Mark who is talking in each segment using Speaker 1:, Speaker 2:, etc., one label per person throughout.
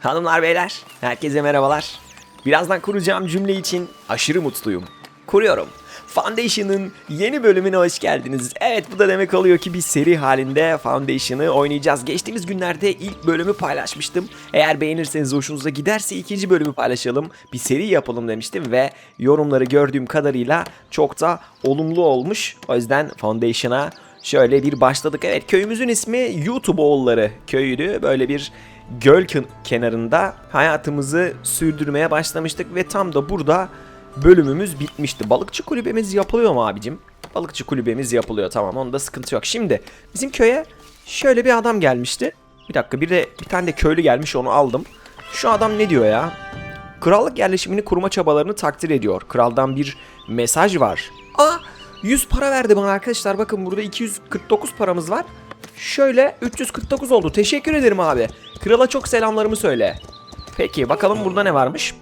Speaker 1: Hanımlar beyler, herkese merhabalar. Birazdan kuracağım cümle için aşırı mutluyum. Kuruyorum. Foundation'ın yeni bölümüne hoş geldiniz. Evet bu da demek oluyor ki bir seri halinde Foundation'ı oynayacağız. Geçtiğimiz günlerde ilk bölümü paylaşmıştım. Eğer beğenirseniz hoşunuza giderse ikinci bölümü paylaşalım. Bir seri yapalım demiştim ve yorumları gördüğüm kadarıyla çok da olumlu olmuş. O yüzden Foundation'a şöyle bir başladık. Evet köyümüzün ismi YouTube oğulları köyüydü. Böyle bir göl kenarında hayatımızı sürdürmeye başlamıştık ve tam da burada bölümümüz bitmişti. Balıkçı kulübemiz yapılıyor mu abicim? Balıkçı kulübemiz yapılıyor tamam onda sıkıntı yok. Şimdi bizim köye şöyle bir adam gelmişti. Bir dakika bir de bir tane de köylü gelmiş onu aldım. Şu adam ne diyor ya? Krallık yerleşimini kurma çabalarını takdir ediyor. Kraldan bir mesaj var. Aa 100 para verdi bana arkadaşlar. Bakın burada 249 paramız var. Şöyle 349 oldu. Teşekkür ederim abi. Krala çok selamlarımı söyle. Peki bakalım burada ne varmış?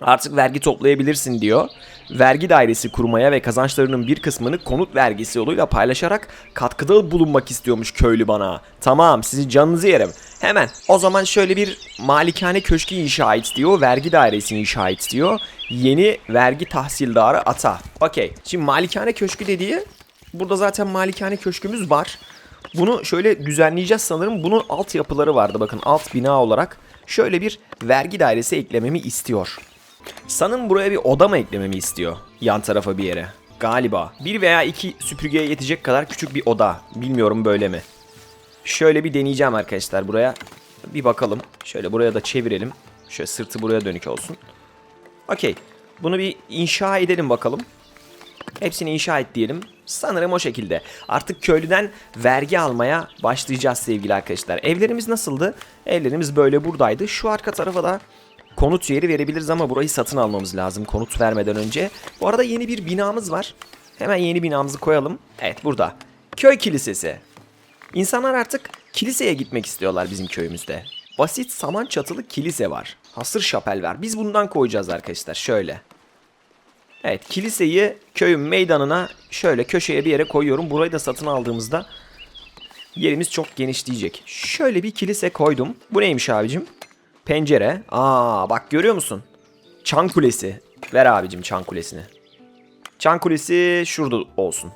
Speaker 1: Artık vergi toplayabilirsin diyor. Vergi dairesi kurmaya ve kazançlarının bir kısmını konut vergisi yoluyla paylaşarak katkıda bulunmak istiyormuş köylü bana. Tamam sizi canınızı yerim. Hemen o zaman şöyle bir malikane köşkü inşa et diyor. Vergi dairesini inşa et diyor. Yeni vergi tahsildarı ata. Okey. Şimdi malikane köşkü dediği burada zaten malikane köşkümüz var. Bunu şöyle düzenleyeceğiz sanırım. Bunun altyapıları vardı bakın alt bina olarak. Şöyle bir vergi dairesi eklememi istiyor. Sanırım buraya bir oda mı eklememi istiyor? Yan tarafa bir yere. Galiba. Bir veya iki süpürgeye yetecek kadar küçük bir oda. Bilmiyorum böyle mi? Şöyle bir deneyeceğim arkadaşlar buraya. Bir bakalım. Şöyle buraya da çevirelim. Şöyle sırtı buraya dönük olsun. Okey. Bunu bir inşa edelim bakalım. Hepsini inşa et diyelim. Sanırım o şekilde. Artık köylüden vergi almaya başlayacağız sevgili arkadaşlar. Evlerimiz nasıldı? Evlerimiz böyle buradaydı. Şu arka tarafa da konut yeri verebiliriz ama burayı satın almamız lazım konut vermeden önce. Bu arada yeni bir binamız var. Hemen yeni binamızı koyalım. Evet burada. Köy kilisesi. İnsanlar artık kiliseye gitmek istiyorlar bizim köyümüzde. Basit saman çatılı kilise var. Hasır şapel var. Biz bundan koyacağız arkadaşlar. Şöyle. Evet kiliseyi köyün meydanına şöyle köşeye bir yere koyuyorum. Burayı da satın aldığımızda yerimiz çok genişleyecek. Şöyle bir kilise koydum. Bu neymiş abicim? Pencere. Aa bak görüyor musun? Çan kulesi. Ver abicim çan kulesini. Çan kulesi şurada olsun.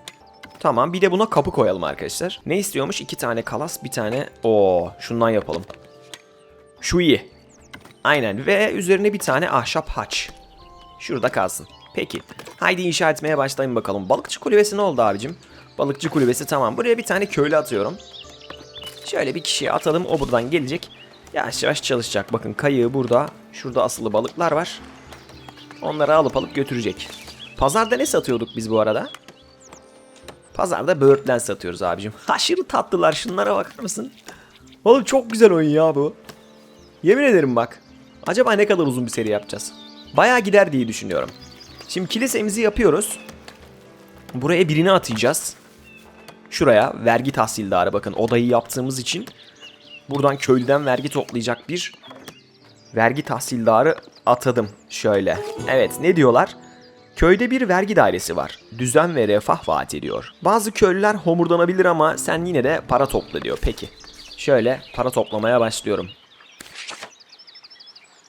Speaker 1: Tamam bir de buna kapı koyalım arkadaşlar. Ne istiyormuş? İki tane kalas bir tane. Oo şundan yapalım. Şu iyi. Aynen ve üzerine bir tane ahşap haç. Şurada kalsın. Peki. Haydi inşa etmeye başlayın bakalım. Balıkçı kulübesi ne oldu abicim? Balıkçı kulübesi tamam. Buraya bir tane köylü atıyorum. Şöyle bir kişiye atalım. O buradan gelecek. Yavaş yavaş çalışacak. Bakın kayığı burada. Şurada asılı balıklar var. Onları alıp alıp götürecek. Pazarda ne satıyorduk biz bu arada? Pazarda böğürtlen satıyoruz abicim. Aşırı tatlılar. Şunlara bakar mısın? Oğlum çok güzel oyun ya bu. Yemin ederim bak. Acaba ne kadar uzun bir seri yapacağız? Bayağı gider diye düşünüyorum. Şimdi kilisemizi yapıyoruz. Buraya birini atacağız. Şuraya vergi tahsildarı bakın odayı yaptığımız için buradan köylüden vergi toplayacak bir vergi tahsildarı atadım şöyle. Evet ne diyorlar? Köyde bir vergi dairesi var. Düzen ve refah vaat ediyor. Bazı köylüler homurdanabilir ama sen yine de para topla diyor. Peki. Şöyle para toplamaya başlıyorum.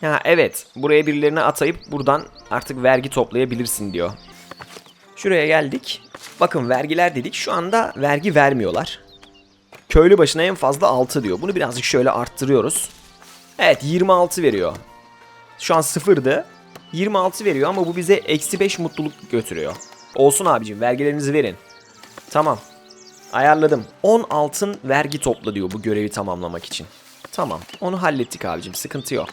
Speaker 1: Ya evet, buraya birilerini atayıp buradan artık vergi toplayabilirsin diyor. Şuraya geldik. Bakın vergiler dedik. Şu anda vergi vermiyorlar. Köylü başına en fazla 6 diyor. Bunu birazcık şöyle arttırıyoruz. Evet 26 veriyor. Şu an sıfırdı. 26 veriyor ama bu bize eksi 5 mutluluk götürüyor. Olsun abicim vergilerinizi verin. Tamam. Ayarladım. 10 altın vergi topla diyor bu görevi tamamlamak için. Tamam. Onu hallettik abicim. Sıkıntı yok.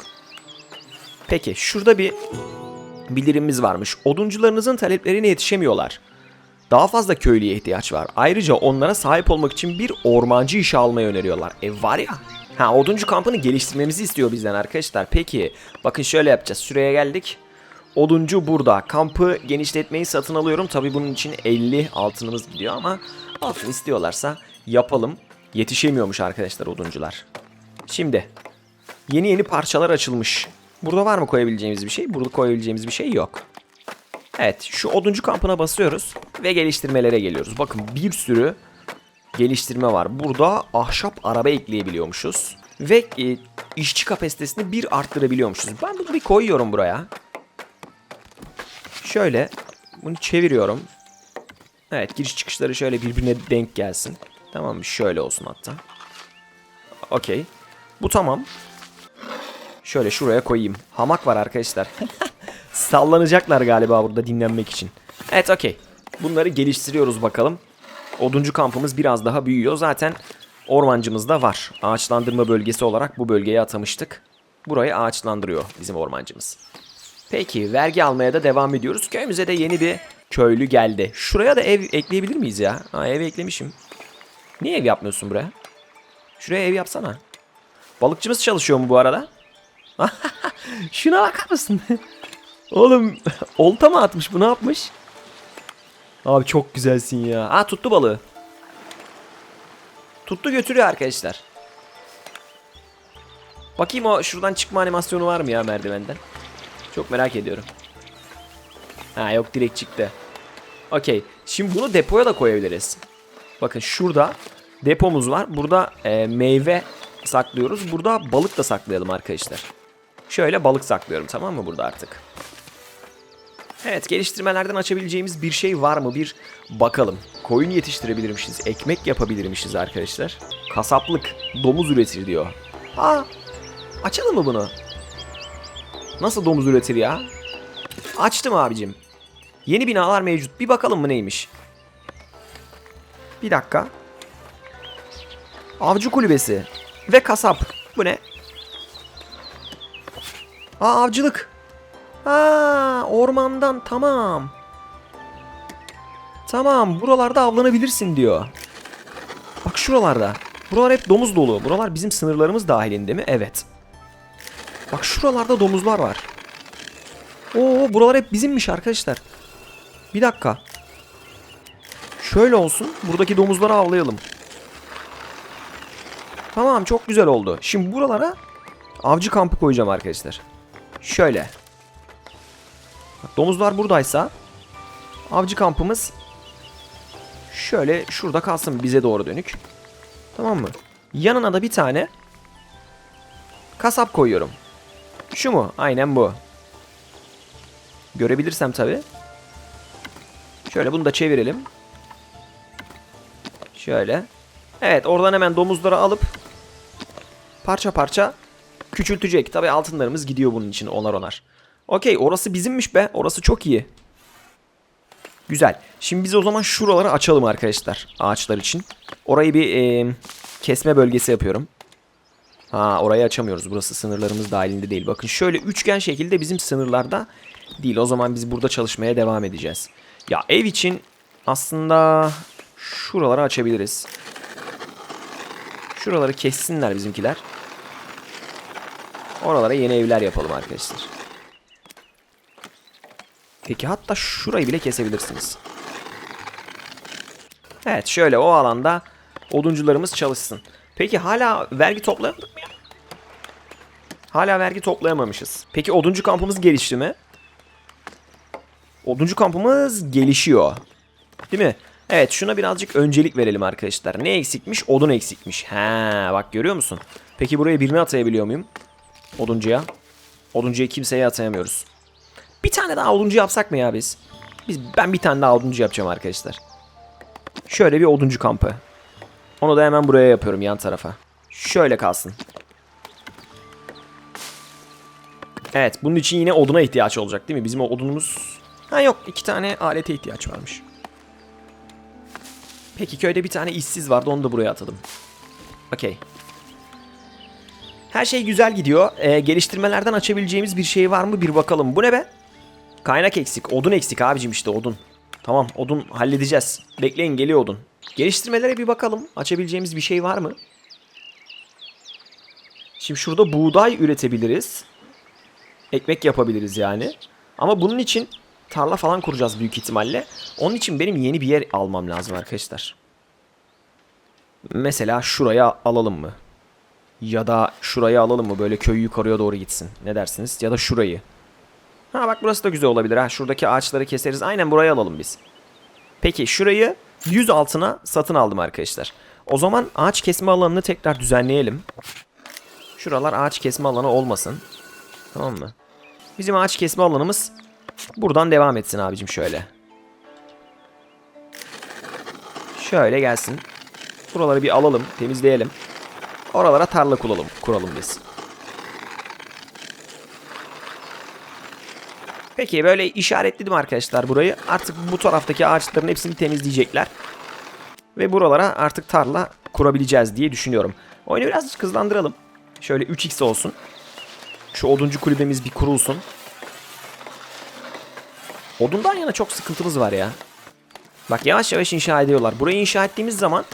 Speaker 1: Peki şurada bir bildirimimiz varmış. Oduncularınızın taleplerine yetişemiyorlar. Daha fazla köylüye ihtiyaç var. Ayrıca onlara sahip olmak için bir ormancı işe almayı öneriyorlar. E var ya. Ha oduncu kampını geliştirmemizi istiyor bizden arkadaşlar. Peki bakın şöyle yapacağız. Şuraya geldik. Oduncu burada. Kampı genişletmeyi satın alıyorum. Tabi bunun için 50 altınımız gidiyor ama altın istiyorlarsa yapalım. Yetişemiyormuş arkadaşlar oduncular. Şimdi yeni yeni parçalar açılmış. Burada var mı koyabileceğimiz bir şey? Burada koyabileceğimiz bir şey yok. Evet şu oduncu kampına basıyoruz ve geliştirmelere geliyoruz. Bakın bir sürü geliştirme var. Burada ahşap araba ekleyebiliyormuşuz. Ve e, işçi kapasitesini bir arttırabiliyormuşuz. Ben bunu bir koyuyorum buraya. Şöyle bunu çeviriyorum. Evet giriş çıkışları şöyle birbirine denk gelsin. Tamam mı? Şöyle olsun hatta. Okey. Bu tamam. Şöyle şuraya koyayım. Hamak var arkadaşlar. Sallanacaklar galiba burada dinlenmek için. Evet okey. Bunları geliştiriyoruz bakalım. Oduncu kampımız biraz daha büyüyor. Zaten ormancımız da var. Ağaçlandırma bölgesi olarak bu bölgeye atamıştık. Burayı ağaçlandırıyor bizim ormancımız. Peki vergi almaya da devam ediyoruz. Köyümüze de yeni bir köylü geldi. Şuraya da ev ekleyebilir miyiz ya? Ha ev eklemişim. Niye ev yapmıyorsun buraya? Şuraya ev yapsana. Balıkçımız çalışıyor mu bu arada? Şuna bakar mısın? Oğlum olta mı atmış bu ne yapmış? Abi çok güzelsin ya. Aa tuttu balığı. Tuttu götürüyor arkadaşlar. Bakayım o şuradan çıkma animasyonu var mı ya merdivenden? Çok merak ediyorum. Ha yok direkt çıktı. Okey. Şimdi bunu depoya da koyabiliriz. Bakın şurada depomuz var. Burada e, meyve saklıyoruz. Burada balık da saklayalım arkadaşlar. Şöyle balık saklıyorum tamam mı burada artık. Evet geliştirmelerden açabileceğimiz bir şey var mı bir bakalım. Koyun yetiştirebilirmişiz, ekmek yapabilirmişiz arkadaşlar. Kasaplık, domuz üretir diyor. Aa, açalım mı bunu? Nasıl domuz üretir ya? Açtım abicim. Yeni binalar mevcut. Bir bakalım mı neymiş? Bir dakika. Avcı kulübesi ve kasap. Bu ne? Aa avcılık. Aa ormandan tamam. Tamam buralarda avlanabilirsin diyor. Bak şuralarda. Buralar hep domuz dolu. Buralar bizim sınırlarımız dahilinde mi? Evet. Bak şuralarda domuzlar var. Oo buralar hep bizimmiş arkadaşlar. Bir dakika. Şöyle olsun. Buradaki domuzları avlayalım. Tamam çok güzel oldu. Şimdi buralara avcı kampı koyacağım arkadaşlar. Şöyle. Domuzlar buradaysa avcı kampımız şöyle şurada kalsın bize doğru dönük. Tamam mı? Yanına da bir tane kasap koyuyorum. Şu mu? Aynen bu. Görebilirsem tabi. Şöyle bunu da çevirelim. Şöyle. Evet oradan hemen domuzları alıp parça parça küçültecek. Tabi altınlarımız gidiyor bunun için onar onar. Okey orası bizimmiş be. Orası çok iyi. Güzel. Şimdi biz o zaman şuraları açalım arkadaşlar. Ağaçlar için. Orayı bir e, kesme bölgesi yapıyorum. Ha orayı açamıyoruz. Burası sınırlarımız dahilinde değil. Bakın şöyle üçgen şekilde bizim sınırlarda değil. O zaman biz burada çalışmaya devam edeceğiz. Ya ev için aslında şuraları açabiliriz. Şuraları kessinler bizimkiler. Oralara yeni evler yapalım arkadaşlar. Peki hatta şurayı bile kesebilirsiniz. Evet şöyle o alanda oduncularımız çalışsın. Peki hala vergi toplayamadık mı ya? Hala vergi toplayamamışız. Peki oduncu kampımız gelişti mi? Oduncu kampımız gelişiyor. Değil mi? Evet şuna birazcık öncelik verelim arkadaşlar. Ne eksikmiş? Odun eksikmiş. Ha bak görüyor musun? Peki buraya birini atayabiliyor muyum? Oduncuya. Oduncuya kimseye atayamıyoruz. Bir tane daha oduncu yapsak mı ya biz? Biz ben bir tane daha oduncu yapacağım arkadaşlar. Şöyle bir oduncu kampı. Onu da hemen buraya yapıyorum yan tarafa. Şöyle kalsın. Evet bunun için yine oduna ihtiyaç olacak değil mi? Bizim o odunumuz... Ha yok iki tane alete ihtiyaç varmış. Peki köyde bir tane işsiz vardı onu da buraya atadım. Okey. Her şey güzel gidiyor. Ee, geliştirmelerden açabileceğimiz bir şey var mı bir bakalım. Bu ne be? Kaynak eksik. Odun eksik abicim işte odun. Tamam odun halledeceğiz. Bekleyin geliyor odun. Geliştirmelere bir bakalım. Açabileceğimiz bir şey var mı? Şimdi şurada buğday üretebiliriz. Ekmek yapabiliriz yani. Ama bunun için tarla falan kuracağız büyük ihtimalle. Onun için benim yeni bir yer almam lazım arkadaşlar. Mesela şuraya alalım mı? Ya da şurayı alalım mı? Böyle köy yukarıya doğru gitsin. Ne dersiniz? Ya da şurayı. Ha bak burası da güzel olabilir ha. Şuradaki ağaçları keseriz. Aynen burayı alalım biz. Peki şurayı 100 altına satın aldım arkadaşlar. O zaman ağaç kesme alanını tekrar düzenleyelim. Şuralar ağaç kesme alanı olmasın. Tamam mı? Bizim ağaç kesme alanımız buradan devam etsin abicim şöyle. Şöyle gelsin. Buraları bir alalım, temizleyelim. Oralara tarla kuralım, kuralım biz. Peki böyle işaretledim arkadaşlar burayı. Artık bu taraftaki ağaçların hepsini temizleyecekler. Ve buralara artık tarla kurabileceğiz diye düşünüyorum. Oyunu biraz hızlandıralım. Şöyle 3x olsun. Şu oduncu kulübemiz bir kurulsun. Odundan yana çok sıkıntımız var ya. Bak yavaş yavaş inşa ediyorlar. Burayı inşa ettiğimiz zaman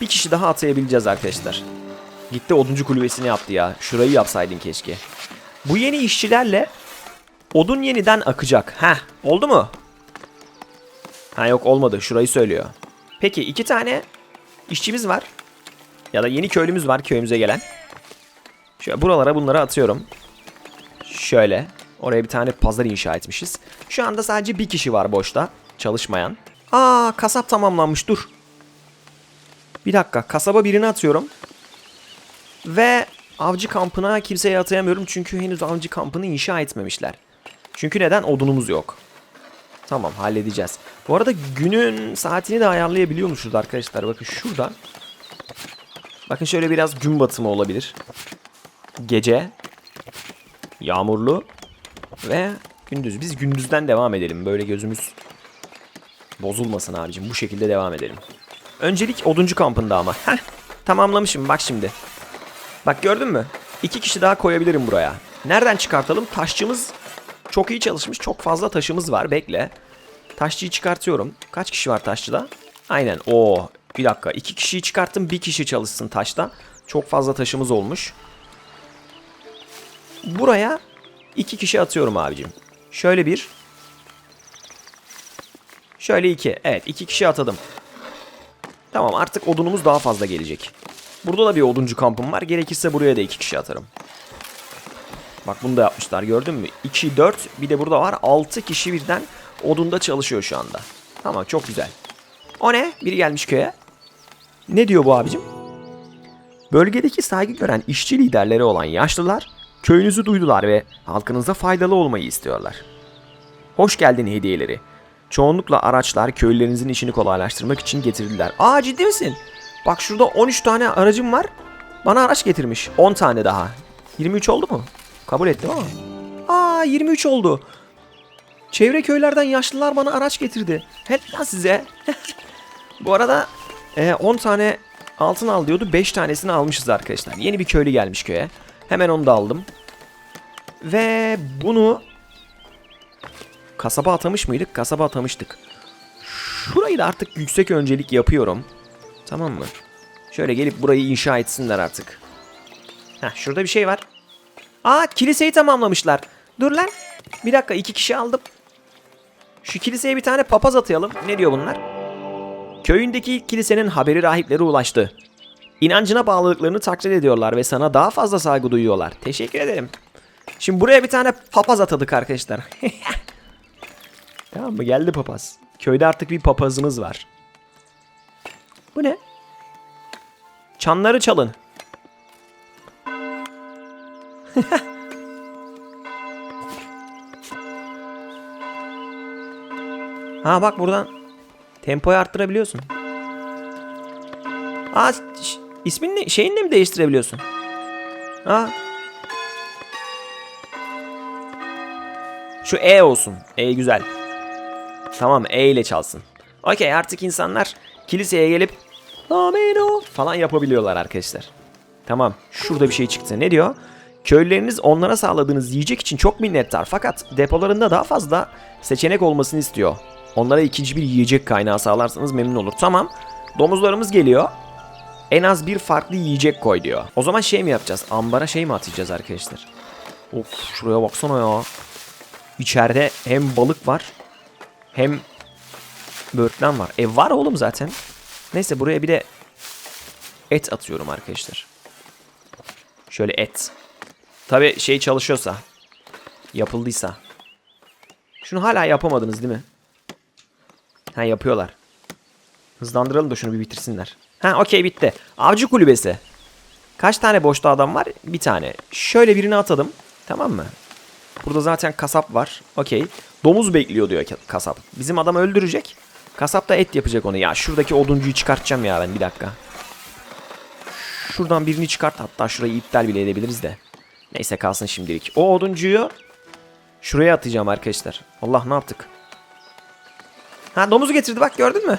Speaker 1: bir kişi daha atayabileceğiz arkadaşlar. Gitti oduncu kulübesini yaptı ya. Şurayı yapsaydın keşke. Bu yeni işçilerle odun yeniden akacak. Heh oldu mu? Ha yok olmadı. Şurayı söylüyor. Peki iki tane işçimiz var. Ya da yeni köylümüz var köyümüze gelen. Şöyle buralara bunları atıyorum. Şöyle. Oraya bir tane pazar inşa etmişiz. Şu anda sadece bir kişi var boşta. Çalışmayan. Aa kasap tamamlanmış dur. Bir dakika kasaba birini atıyorum. Ve avcı kampına kimseye atayamıyorum çünkü henüz avcı kampını inşa etmemişler. Çünkü neden? Odunumuz yok. Tamam halledeceğiz. Bu arada günün saatini de ayarlayabiliyormuşuz arkadaşlar. Bakın şurada. Bakın şöyle biraz gün batımı olabilir. Gece. Yağmurlu. Ve gündüz. Biz gündüzden devam edelim. Böyle gözümüz bozulmasın abicim. Bu şekilde devam edelim. Öncelik oduncu kampında ama. Heh, tamamlamışım bak şimdi. Bak gördün mü? İki kişi daha koyabilirim buraya. Nereden çıkartalım? Taşçımız çok iyi çalışmış. Çok fazla taşımız var. Bekle. Taşçıyı çıkartıyorum. Kaç kişi var taşçıda? Aynen. O bir dakika. İki kişiyi çıkarttım. Bir kişi çalışsın taşta. Çok fazla taşımız olmuş. Buraya iki kişi atıyorum abicim. Şöyle bir. Şöyle iki. Evet iki kişi atadım. Tamam artık odunumuz daha fazla gelecek. Burada da bir oduncu kampım var. Gerekirse buraya da iki kişi atarım. Bak bunu da yapmışlar gördün mü? 2, 4 bir de burada var. 6 kişi birden odunda çalışıyor şu anda. Tamam çok güzel. O ne? Biri gelmiş köye. Ne diyor bu abicim? Bölgedeki saygı gören işçi liderleri olan yaşlılar köyünüzü duydular ve halkınıza faydalı olmayı istiyorlar. Hoş geldin hediyeleri. Çoğunlukla araçlar köylülerinizin işini kolaylaştırmak için getirildiler. Aa ciddi misin? Bak şurada 13 tane aracım var. Bana araç getirmiş. 10 tane daha. 23 oldu mu? Kabul ettim ama. Aa 23 oldu. Çevre köylerden yaşlılar bana araç getirdi. Helal size. Bu arada e, 10 tane altın al diyordu. 5 tanesini almışız arkadaşlar. Yeni bir köylü gelmiş köye. Hemen onu da aldım. Ve bunu kasaba atamış mıydık? Kasaba atamıştık. Şurayı da artık yüksek öncelik yapıyorum. Tamam mı? Şöyle gelip burayı inşa etsinler artık. Heh, şurada bir şey var. Aa kiliseyi tamamlamışlar. Dur lan. Bir dakika iki kişi aldım. Şu kiliseye bir tane papaz atayalım. Ne diyor bunlar? Köyündeki kilisenin haberi rahiplere ulaştı. İnancına bağlılıklarını takdir ediyorlar ve sana daha fazla saygı duyuyorlar. Teşekkür ederim. Şimdi buraya bir tane papaz atadık arkadaşlar. tamam mı? Geldi papaz. Köyde artık bir papazımız var. Bu ne? Çanları çalın. ha bak buradan tempoyu arttırabiliyorsun. Aa ş- ismin ne? Şeyini de mi değiştirebiliyorsun? Ha. Şu E olsun. E güzel. Tamam E ile çalsın. Okey artık insanlar kiliseye gelip Amino falan yapabiliyorlar arkadaşlar. Tamam şurada bir şey çıktı. Ne diyor? Köylüleriniz onlara sağladığınız yiyecek için çok minnettar fakat depolarında daha fazla seçenek olmasını istiyor. Onlara ikinci bir yiyecek kaynağı sağlarsanız memnun olur. Tamam domuzlarımız geliyor. En az bir farklı yiyecek koy diyor. O zaman şey mi yapacağız? Ambara şey mi atacağız arkadaşlar? Of şuraya baksana ya. İçeride hem balık var hem böğürtlen var. E var oğlum zaten. Neyse buraya bir de et atıyorum arkadaşlar. Şöyle et. Tabi şey çalışıyorsa. Yapıldıysa. Şunu hala yapamadınız değil mi? Ha yapıyorlar. Hızlandıralım da şunu bir bitirsinler. Ha okey bitti. Avcı kulübesi. Kaç tane boşta adam var? Bir tane. Şöyle birini atalım. Tamam mı? Burada zaten kasap var. Okey. Domuz bekliyor diyor ka- kasap. Bizim adam öldürecek. Kasap da et yapacak onu. Ya şuradaki oduncuyu çıkartacağım ya ben bir dakika. Şuradan birini çıkart. Hatta şurayı iptal bile edebiliriz de. Neyse kalsın şimdilik. O oduncuyu şuraya atacağım arkadaşlar. Allah ne yaptık? Ha domuzu getirdi bak gördün mü?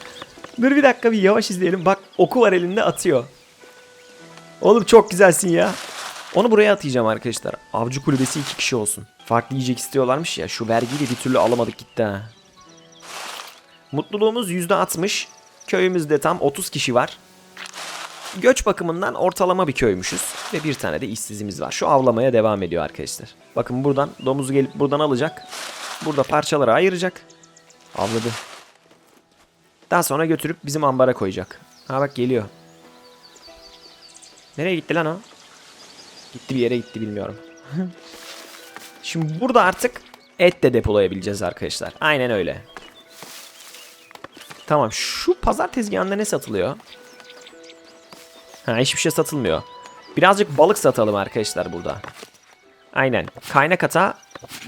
Speaker 1: Dur bir dakika bir yavaş izleyelim. Bak oku var elinde atıyor. Oğlum çok güzelsin ya. Onu buraya atacağım arkadaşlar. Avcı kulübesi iki kişi olsun. Farklı yiyecek istiyorlarmış ya. Şu vergiyi de bir türlü alamadık gitti ha. Mutluluğumuz %60. Köyümüzde tam 30 kişi var. Göç bakımından ortalama bir köymüşüz. Ve bir tane de işsizimiz var. Şu avlamaya devam ediyor arkadaşlar. Bakın buradan domuzu gelip buradan alacak. Burada parçalara ayıracak. Avladı. Daha sonra götürüp bizim ambara koyacak. Ha bak geliyor. Nereye gitti lan o? Gitti bir yere gitti bilmiyorum. Şimdi burada artık et de depolayabileceğiz arkadaşlar. Aynen öyle. Tamam şu pazar tezgahında ne satılıyor? Ha hiçbir şey satılmıyor. Birazcık balık satalım arkadaşlar burada. Aynen. Kaynak ata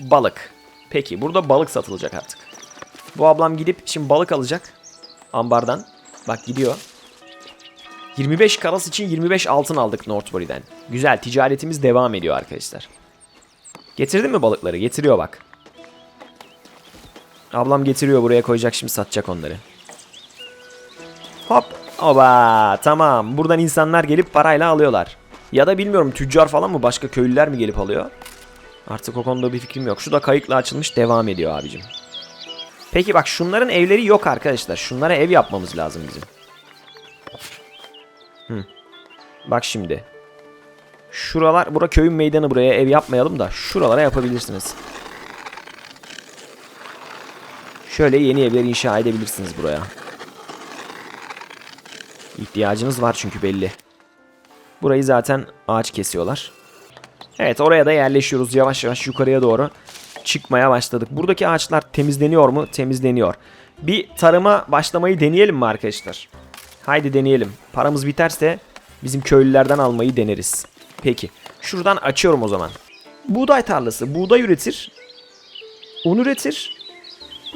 Speaker 1: balık. Peki burada balık satılacak artık. Bu ablam gidip şimdi balık alacak. Ambardan. Bak gidiyor. 25 karas için 25 altın aldık Northbury'den. Güzel ticaretimiz devam ediyor arkadaşlar. Getirdin mi balıkları? Getiriyor bak. Ablam getiriyor buraya koyacak şimdi satacak onları. Hop. Oba tamam. Buradan insanlar gelip parayla alıyorlar. Ya da bilmiyorum tüccar falan mı başka köylüler mi gelip alıyor? Artık o konuda bir fikrim yok. Şu da kayıkla açılmış devam ediyor abicim. Peki bak şunların evleri yok arkadaşlar. Şunlara ev yapmamız lazım bizim. Hı. Bak şimdi. Şuralar, bura köyün meydanı buraya ev yapmayalım da şuralara yapabilirsiniz. Şöyle yeni evler inşa edebilirsiniz buraya. İhtiyacınız var çünkü belli. Burayı zaten ağaç kesiyorlar. Evet oraya da yerleşiyoruz yavaş yavaş yukarıya doğru çıkmaya başladık. Buradaki ağaçlar temizleniyor mu? Temizleniyor. Bir tarıma başlamayı deneyelim mi arkadaşlar? Haydi deneyelim. Paramız biterse bizim köylülerden almayı deneriz. Peki. Şuradan açıyorum o zaman. Buğday tarlası. Buğday üretir. Un üretir.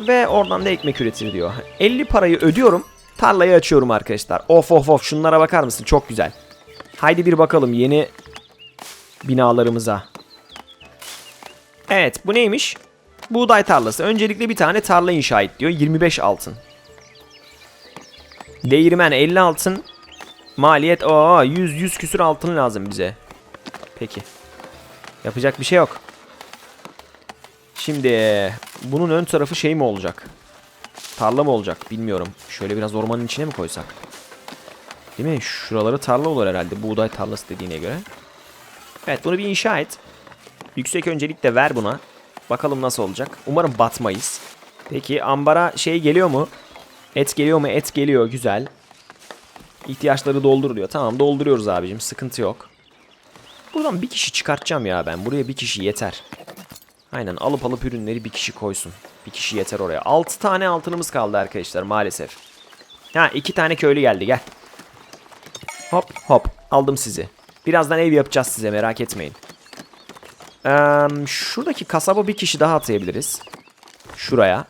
Speaker 1: Ve oradan da ekmek üretir diyor. 50 parayı ödüyorum. Tarlayı açıyorum arkadaşlar. Of of of şunlara bakar mısın? Çok güzel. Haydi bir bakalım yeni binalarımıza. Evet bu neymiş? Buğday tarlası. Öncelikle bir tane tarla inşa et diyor. 25 altın. Değirmen 50 altın. Maliyet o 100 100 küsür altın lazım bize. Peki. Yapacak bir şey yok. Şimdi bunun ön tarafı şey mi olacak? Tarla mı olacak bilmiyorum. Şöyle biraz ormanın içine mi koysak? Değil mi? Şuraları tarla olur herhalde. Buğday tarlası dediğine göre. Evet bunu bir inşa et. Yüksek öncelik de ver buna. Bakalım nasıl olacak. Umarım batmayız. Peki ambara şey geliyor mu? Et geliyor mu? Et geliyor. Güzel. İhtiyaçları dolduruluyor. Tamam dolduruyoruz abicim. Sıkıntı yok. Buradan bir kişi çıkartacağım ya ben. Buraya bir kişi yeter. Aynen alıp alıp ürünleri bir kişi koysun. Bir kişi yeter oraya. 6 tane altınımız kaldı arkadaşlar maalesef. Ha iki tane köylü geldi gel. Hop hop aldım sizi. Birazdan ev yapacağız size merak etmeyin. Ee, şuradaki kasaba bir kişi daha atayabiliriz. Şuraya.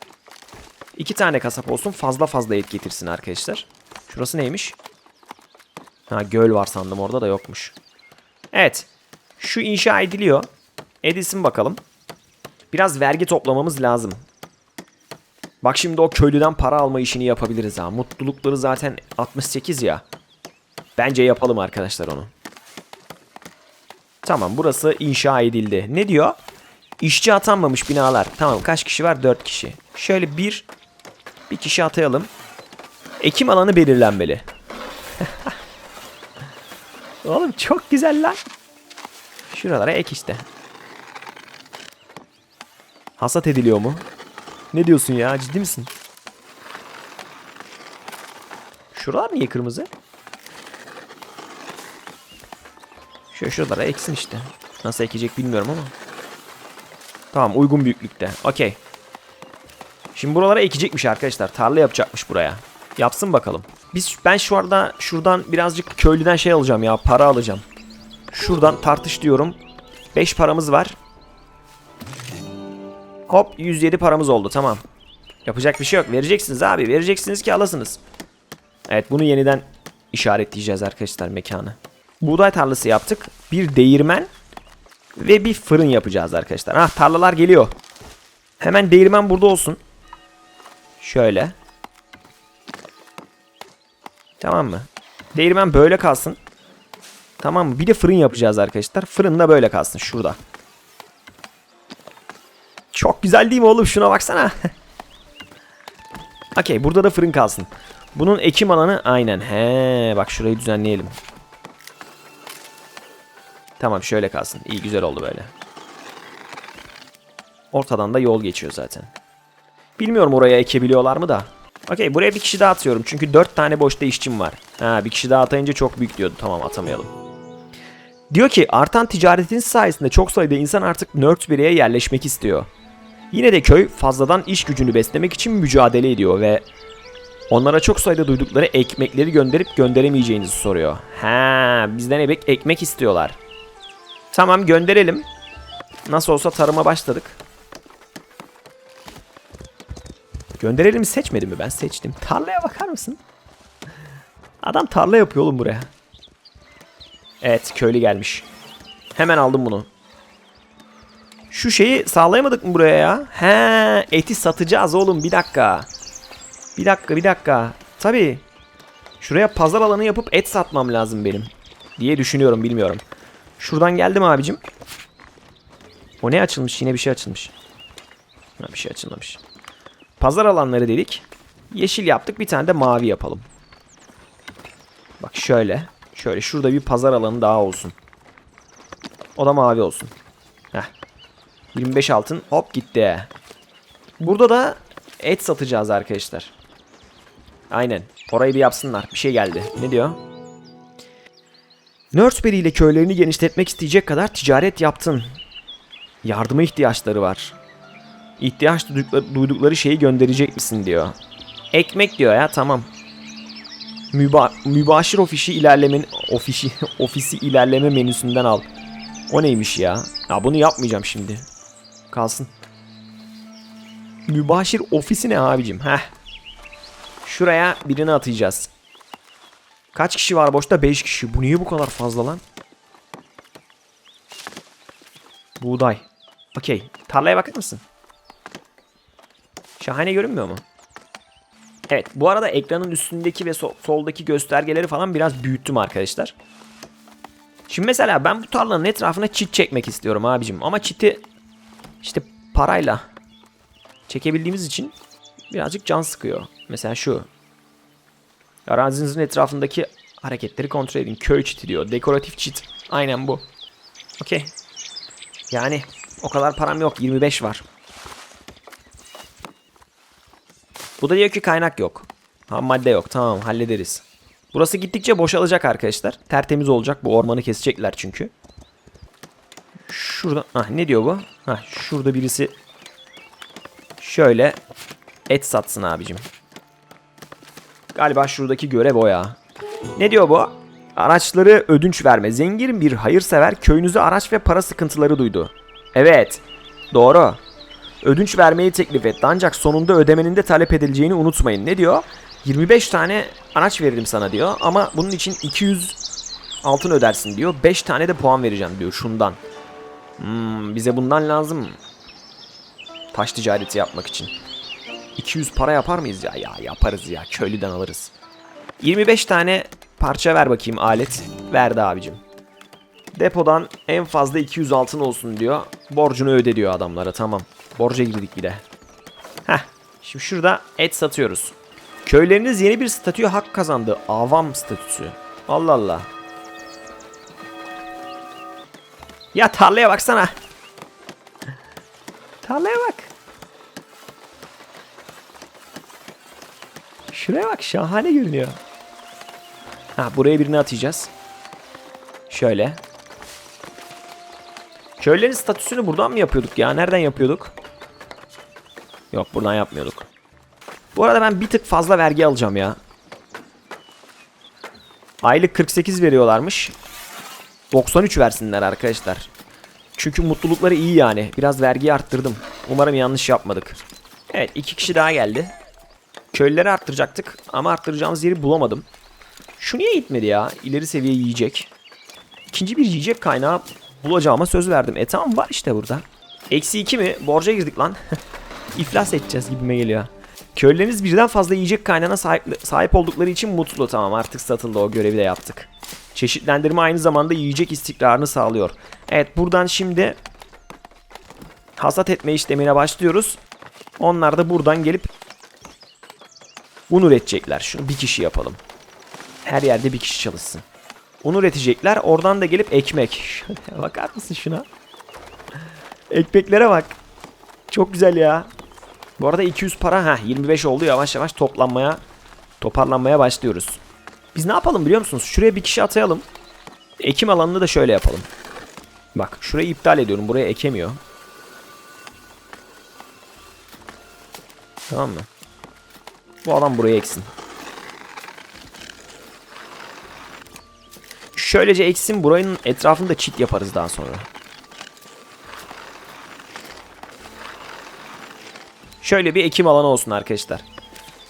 Speaker 1: İki tane kasap olsun fazla fazla et getirsin arkadaşlar. Şurası neymiş? Ha göl var sandım orada da yokmuş. Evet. Şu inşa ediliyor. Edilsin bakalım. Biraz vergi toplamamız lazım. Bak şimdi o köylüden para alma işini yapabiliriz ha. Mutlulukları zaten 68 ya. Bence yapalım arkadaşlar onu. Tamam burası inşa edildi. Ne diyor? İşçi atanmamış binalar. Tamam kaç kişi var? 4 kişi. Şöyle bir bir kişi atayalım. Ekim alanı belirlenmeli. Oğlum çok güzel lan. Şuralara ek işte. Hasat ediliyor mu? Ne diyorsun ya? Ciddi misin? Şuralar niye kırmızı? Şu şuralara eksin işte. Nasıl ekecek bilmiyorum ama. Tamam uygun büyüklükte. Okey. Şimdi buralara ekecekmiş arkadaşlar. Tarla yapacakmış buraya. Yapsın bakalım. Biz ben şu anda şuradan birazcık köylüden şey alacağım ya. Para alacağım. Şuradan tartış diyorum. 5 paramız var. Hop 107 paramız oldu tamam. Yapacak bir şey yok. Vereceksiniz abi. Vereceksiniz ki alasınız. Evet bunu yeniden işaretleyeceğiz arkadaşlar mekanı. Buğday tarlası yaptık. Bir değirmen ve bir fırın yapacağız arkadaşlar. Ah tarlalar geliyor. Hemen değirmen burada olsun. Şöyle. Tamam mı? Değirmen böyle kalsın. Tamam mı? Bir de fırın yapacağız arkadaşlar. Fırın da böyle kalsın şurada. Güzel değil mi oğlum? Şuna baksana. Okey burada da fırın kalsın. Bunun ekim alanı aynen. He bak şurayı düzenleyelim. Tamam şöyle kalsın. İyi güzel oldu böyle. Ortadan da yol geçiyor zaten. Bilmiyorum oraya ekebiliyorlar mı da. Okey buraya bir kişi daha atıyorum. Çünkü 4 tane boşta işçim var. Ha bir kişi daha atayınca çok büyük diyordu. Tamam atamayalım. Diyor ki artan ticaretin sayesinde çok sayıda insan artık Nurtbury'e yerleşmek istiyor. Yine de köy fazladan iş gücünü beslemek için mücadele ediyor ve onlara çok sayıda duydukları ekmekleri gönderip gönderemeyeceğinizi soruyor. Ha, bizden ebek ekmek istiyorlar. Tamam gönderelim. Nasıl olsa tarıma başladık. Gönderelim seçmedi mi? Ben seçtim. Tarlaya bakar mısın? Adam tarla yapıyor oğlum buraya. Evet köylü gelmiş. Hemen aldım bunu. Şu şeyi sağlayamadık mı buraya ya? He, eti satacağız oğlum bir dakika. Bir dakika bir dakika. Tabii. Şuraya pazar alanı yapıp et satmam lazım benim. Diye düşünüyorum bilmiyorum. Şuradan geldim abicim. O ne açılmış? Yine bir şey açılmış. Ha, bir şey açılmamış. Pazar alanları dedik. Yeşil yaptık. Bir tane de mavi yapalım. Bak şöyle. Şöyle şurada bir pazar alanı daha olsun. O da mavi olsun. Heh. 25 altın hop gitti. Burada da et satacağız arkadaşlar. Aynen. Orayı bir yapsınlar. Bir şey geldi. Ne diyor? Nurseberry ile köylerini genişletmek isteyecek kadar ticaret yaptın. Yardıma ihtiyaçları var. İhtiyaç duydukları şeyi gönderecek misin diyor. Ekmek diyor ya tamam. Müba, mübaşir ofisi ilerlemen ofisi ofisi ilerleme menüsünden al. O neymiş ya? Ya bunu yapmayacağım şimdi. Kalsın. Mübaşir ofisi ne abicim? Heh. Şuraya birini atacağız. Kaç kişi var boşta? 5 kişi. Bu niye bu kadar fazla lan? Buğday. Okey. Tarlaya bakar mısın? Şahane görünmüyor mu? Evet. Bu arada ekranın üstündeki ve so- soldaki göstergeleri falan biraz büyüttüm arkadaşlar. Şimdi mesela ben bu tarlanın etrafına çit çekmek istiyorum abicim. Ama çiti işte parayla çekebildiğimiz için birazcık can sıkıyor. Mesela şu. Arazinizin etrafındaki hareketleri kontrol edin. Köy çiti diyor. Dekoratif çit. Aynen bu. Okey. Yani o kadar param yok. 25 var. Bu da diyor ki kaynak yok. Ham madde yok. Tamam hallederiz. Burası gittikçe boşalacak arkadaşlar. Tertemiz olacak. Bu ormanı kesecekler çünkü. Şurada. Ah ne diyor bu? Ha şurada birisi şöyle et satsın abicim. Galiba şuradaki görev o ya. Ne diyor bu? Araçları ödünç verme. Zengin bir hayırsever köyünüze araç ve para sıkıntıları duydu. Evet. Doğru. Ödünç vermeyi teklif etti ancak sonunda ödemenin de talep edileceğini unutmayın. Ne diyor? 25 tane araç veririm sana diyor ama bunun için 200 altın ödersin diyor. 5 tane de puan vereceğim diyor şundan. Hmm, bize bundan lazım. Taş ticareti yapmak için. 200 para yapar mıyız ya? Ya yaparız ya. Köylüden alırız. 25 tane parça ver bakayım alet. Verdi abicim. Depodan en fazla 200 altın olsun diyor. Borcunu öde diyor adamlara tamam. Borca girdik bir de. Heh. Şimdi şurada et satıyoruz. Köyleriniz yeni bir statüye hak kazandı. Avam statüsü. Allah Allah. Ya tarlaya baksana. Tarlaya bak. Şuraya bak şahane görünüyor. Ha buraya birini atacağız. Şöyle. Köylerin statüsünü buradan mı yapıyorduk ya? Nereden yapıyorduk? Yok buradan yapmıyorduk. Bu arada ben bir tık fazla vergi alacağım ya. Aylık 48 veriyorlarmış. 93 versinler arkadaşlar. Çünkü mutlulukları iyi yani. Biraz vergiyi arttırdım. Umarım yanlış yapmadık. Evet iki kişi daha geldi. Köylüleri arttıracaktık ama arttıracağımız yeri bulamadım. Şu niye gitmedi ya? İleri seviye yiyecek. İkinci bir yiyecek kaynağı bulacağıma söz verdim. E tamam var işte burada. Eksi 2 mi? Borca girdik lan. İflas edeceğiz gibime geliyor. Köylülerimiz birden fazla yiyecek kaynağına sahip, sahip oldukları için mutlu. Tamam artık satıldı o görevi de yaptık. Çeşitlendirme aynı zamanda yiyecek istikrarını sağlıyor. Evet buradan şimdi hasat etme işlemine başlıyoruz. Onlar da buradan gelip un üretecekler. Şunu bir kişi yapalım. Her yerde bir kişi çalışsın. Un üretecekler. Oradan da gelip ekmek. Bakar mısın şuna? Ekmeklere bak. Çok güzel ya. Bu arada 200 para ha 25 oldu yavaş yavaş toplanmaya toparlanmaya başlıyoruz. Biz ne yapalım biliyor musunuz? Şuraya bir kişi atayalım. Ekim alanını da şöyle yapalım. Bak şurayı iptal ediyorum. Buraya ekemiyor. Tamam mı? Bu alan buraya eksin. Şöylece eksin. Buranın etrafında çit yaparız daha sonra. Şöyle bir ekim alanı olsun arkadaşlar.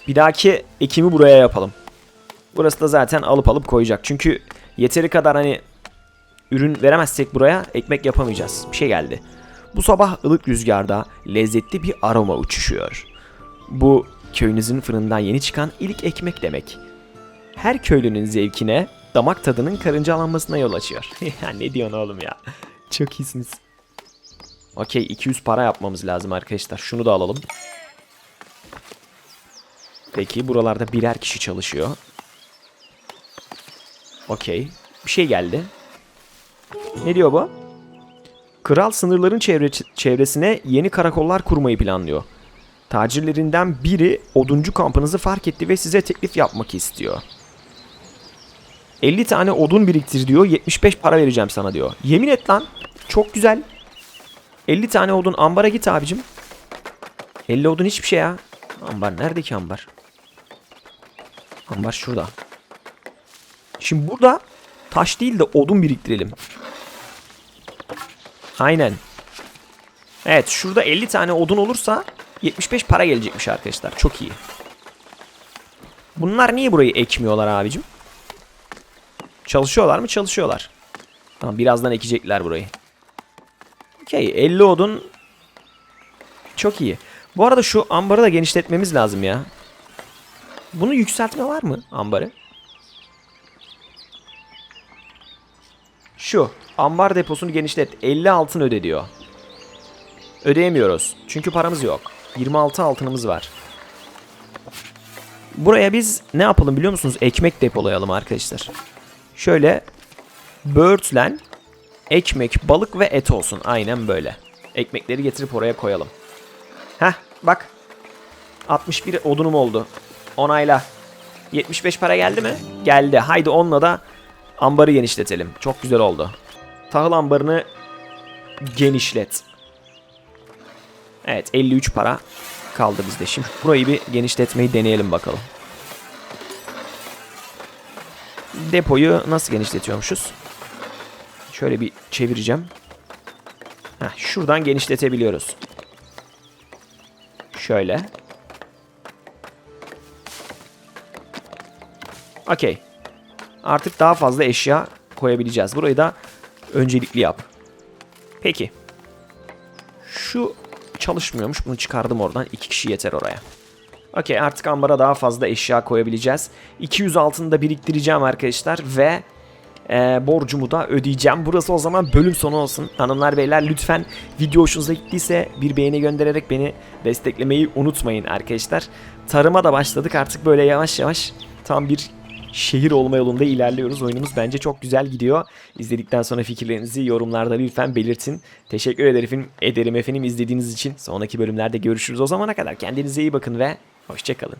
Speaker 1: Bir dahaki ekimi buraya yapalım. Burası da zaten alıp alıp koyacak. Çünkü yeteri kadar hani ürün veremezsek buraya ekmek yapamayacağız. Bir şey geldi. Bu sabah ılık rüzgarda lezzetli bir aroma uçuşuyor. Bu köyünüzün fırından yeni çıkan ilk ekmek demek. Her köylünün zevkine, damak tadının karıncalanmasına yol açıyor. ya ne diyorsun oğlum ya? Çok iyisiniz. Okey 200 para yapmamız lazım arkadaşlar. Şunu da alalım. Peki buralarda birer kişi çalışıyor. Okey. Bir şey geldi. Ne diyor bu? Kral sınırların çevre çevresine yeni karakollar kurmayı planlıyor. Tacirlerinden biri oduncu kampınızı fark etti ve size teklif yapmak istiyor. 50 tane odun biriktir diyor. 75 para vereceğim sana diyor. Yemin et lan. Çok güzel. 50 tane odun ambara git abicim. 50 odun hiçbir şey ya. Ambar nerede ki ambar? Ambar şurada. Şimdi burada taş değil de odun biriktirelim. Aynen. Evet şurada 50 tane odun olursa 75 para gelecekmiş arkadaşlar. Çok iyi. Bunlar niye burayı ekmiyorlar abicim? Çalışıyorlar mı? Çalışıyorlar. Tamam birazdan ekecekler burayı. Okey 50 odun çok iyi. Bu arada şu ambarı da genişletmemiz lazım ya. Bunu yükseltme var mı ambarı? Şu ambar deposunu genişlet. 50 altın öde diyor. Ödeyemiyoruz. Çünkü paramız yok. 26 altınımız var. Buraya biz ne yapalım biliyor musunuz? Ekmek depolayalım arkadaşlar. Şöyle böğürtlen, ekmek, balık ve et olsun. Aynen böyle. Ekmekleri getirip oraya koyalım. Heh bak. 61 odunum oldu. Onayla. 75 para geldi mi? Geldi. Haydi onunla da ambarı genişletelim. Çok güzel oldu. Tahıl ambarını genişlet. Evet 53 para kaldı bizde. Şimdi burayı bir genişletmeyi deneyelim bakalım. Depoyu nasıl genişletiyormuşuz? Şöyle bir çevireceğim. Heh, şuradan genişletebiliyoruz. Şöyle. Okey. Artık daha fazla eşya koyabileceğiz. Burayı da öncelikli yap. Peki. Şu çalışmıyormuş. Bunu çıkardım oradan. İki kişi yeter oraya. Okey artık ambara daha fazla eşya koyabileceğiz. 200 altını da biriktireceğim arkadaşlar ve e, borcumu da ödeyeceğim. Burası o zaman bölüm sonu olsun. Hanımlar beyler lütfen video hoşunuza gittiyse bir beğeni göndererek beni desteklemeyi unutmayın arkadaşlar. Tarıma da başladık artık böyle yavaş yavaş tam bir şehir olma yolunda ilerliyoruz. Oyunumuz bence çok güzel gidiyor. İzledikten sonra fikirlerinizi yorumlarda lütfen belirtin. Teşekkür ederim, ederim efendim izlediğiniz için. Sonraki bölümlerde görüşürüz. O zamana kadar kendinize iyi bakın ve hoşçakalın.